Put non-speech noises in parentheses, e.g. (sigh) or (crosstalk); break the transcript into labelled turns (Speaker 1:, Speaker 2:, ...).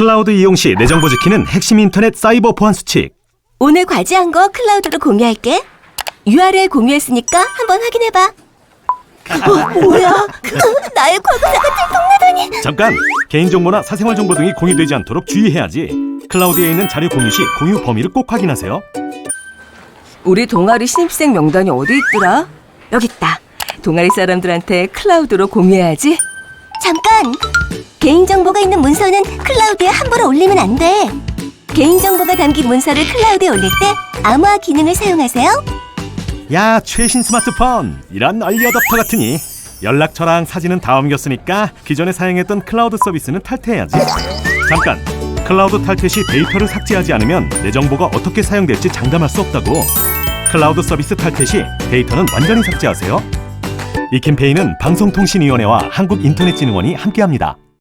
Speaker 1: 클라우드 이용 시 내 정보 지키는 핵심 인터넷 사이버 보안 수칙.
Speaker 2: 오늘 과제한 거 클라우드로 공유할게. URL 공유했으니까 한번 확인해봐. 어, 뭐야? 으, (laughs) 나의 과거사가 들통나다니.
Speaker 1: 잠깐! 개인정보나 사생활 정보 등이 공유되지 않도록 주의해야지. 클라우드에 있는 자료 공유 시 공유 범위를 꼭 확인하세요.
Speaker 2: 우리 동아리 신입생 명단이 어디 있더라? 여기 있다. 동아리 사람들한테 클라우드로 공유해야지. 잠깐! 개인정보가 있는 문서는 클라우드에 함부로 올리면 안 돼. 개인정보가 담긴 문서를 클라우드에 올릴 때 암호화 기능을 사용하세요.
Speaker 1: 야, 최신 스마트폰! 이런 얼리 어답터 같으니 연락처랑 사진은 다 옮겼으니까 기존에 사용했던 클라우드 서비스는 탈퇴해야지. 잠깐! 클라우드 탈퇴 시 데이터를 삭제하지 않으면 내 정보가 어떻게 사용될지 장담할 수 없다고. 클라우드 서비스 탈퇴 시 데이터는 완전히 삭제하세요. 이 캠페인은 방송통신위원회와 한국인터넷진흥원이 함께합니다.